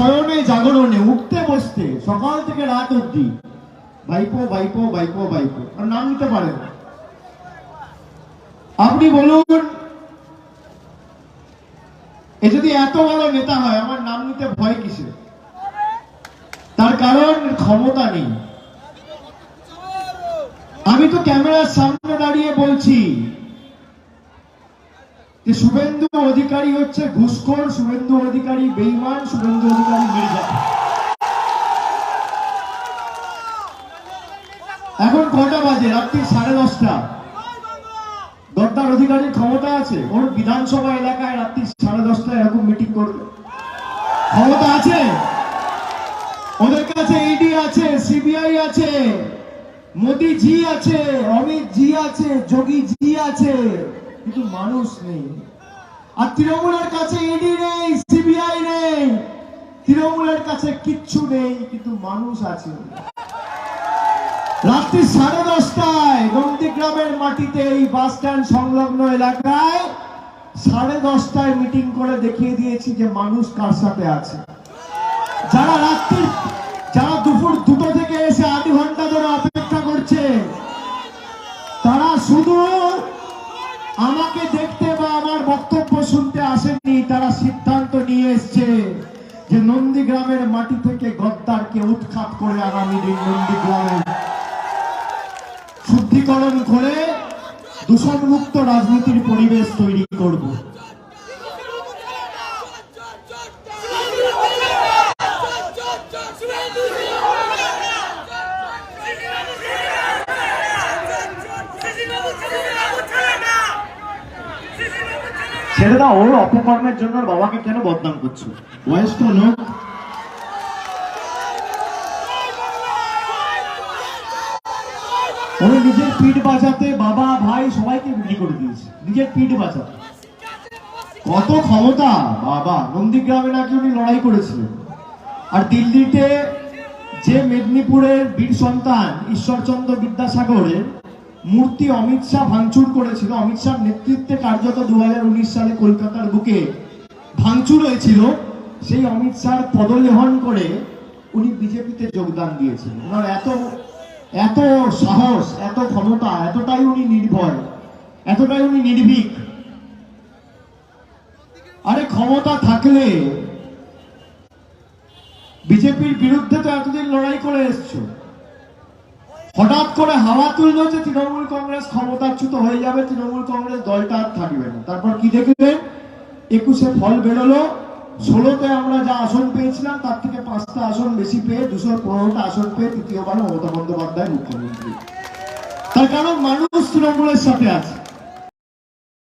শয়নে জাগরণে, উঠতে বসতে, সকাল থেকে রাত অব্দি ভাইপো ভাইপো ভাইপো ভাইপো আর নাম নিতে পারেন। আপনি বলুন, এ যদি এত বড় নেতা হয়, আমার নাম নিতে ভয় কিসে তার কারণ ক্ষমতা নেই। আমি তো ক্যামেরার সামনে দাঁড়িয়ে বলছি যে শুভেন্দু অধিকারী হচ্ছে ঘুষখোর, শুভেন্দু অধিকারী বেইমান, শুভেন্দু অধিকারী মির্জা এখন কটা বাজে? রাত্রি সাড়ে দশটা। দত্তার অধিকারীর ক্ষমতা আছে? ওর বিধানসভা এলাকায় রাত্রি সাড়ে দশটায় এরকম মিটিং করবে। ক্ষমতা আছে? ওদের কাছে ইডি আছে সিবিআই আছে মোদি জি আছে, অমিত জি আছে যোগী জি আছে। কিন্তু মানুষ নেই। আর তৃণমূলের কাছে ইডি নেই, সিবিআই নেই। তৃণমূলের কাছে কিচ্ছু নেই, কিন্তু মানুষ আছে। রাত্রি সাড়ে দশটায় নন্দীগ্রামের মাটিতে এই বাস স্ট্যান্ড সংলগ্ন এলাকায় সাড়ে দশটায় মিটিং করে দেখিয়ে দিয়েছি যে মানুষ কার সাথে আছে। যারা রাত্রি আমাকে দেখতে বা আমার বক্তব্য শুনতে আসেনি তারা সিদ্ধান্ত নিয়ে এসছে যে নন্দীগ্রামের মাটি থেকে গদ্দারকে উৎখাত করে আগামী দিন নন্দীগ্রামের শুদ্ধিকরণ করে দূষণমুক্ত রাজনীতির পরিবেশ তৈরি করব দাও, ওর অপকর্মের জন্য বাবাকে কেন বদনাম করছ? বয়স্ক লোক। উনি নিজের পিঠ বাঁচাতে বাবা, ভাই সবাইকে বিক্রি করে দিয়েছে। নিজের পিঠ বাঁচাতে। কত ক্ষমতা? বাবা, নন্দীগ্রামে নাকি উনি লড়াই করেছিলেন। আর দিল্লিতে যে মেদিনীপুরের বীর সন্তান ঈশ্বরচন্দ্র বিদ্যাসাগরের মূর্তি অমিত শাহ ভাঙচুর করেছিল। অমিত শাহ নেতৃত্বে কার্যত দু হাজার উনিশ সালে কলকাতার বুকে ভাঙচুর হয়েছিল। সেই অমিত শাহ পদলেহন করে উনি বিজেপিতে যোগদান দিয়েছিলেন। ওনার এত এত সাহস, এত ক্ষমতা, এতটাই উনি নির্ভয়, এতটাই উনি নির্ভীক। আরে ক্ষমতা থাকলে বিজেপির বিরুদ্ধে তো এতদিন লড়াই করে এসছো। হঠাৎ করে হাওয়া তুললো যে তৃণমূল কংগ্রেস ক্ষমতাচ্যুত হয়ে যাবে, তৃণমূল কংগ্রেস দলটা আর থাকবে না। তারপর কি দেখলেন? একুশে ফল বেরোলো। ষোলোতে আমরা যা আসন পেয়েছিলাম, তার থেকে পাঁচটা আসন বেশি পেয়ে, দুশো পনেরোটা আসন পেয়ে তৃতীয়বার মমতা বন্দ্যোপাধ্যায় মুখ্যমন্ত্রী। তার কারণ মানুষ তৃণমূলের সাথে আছে।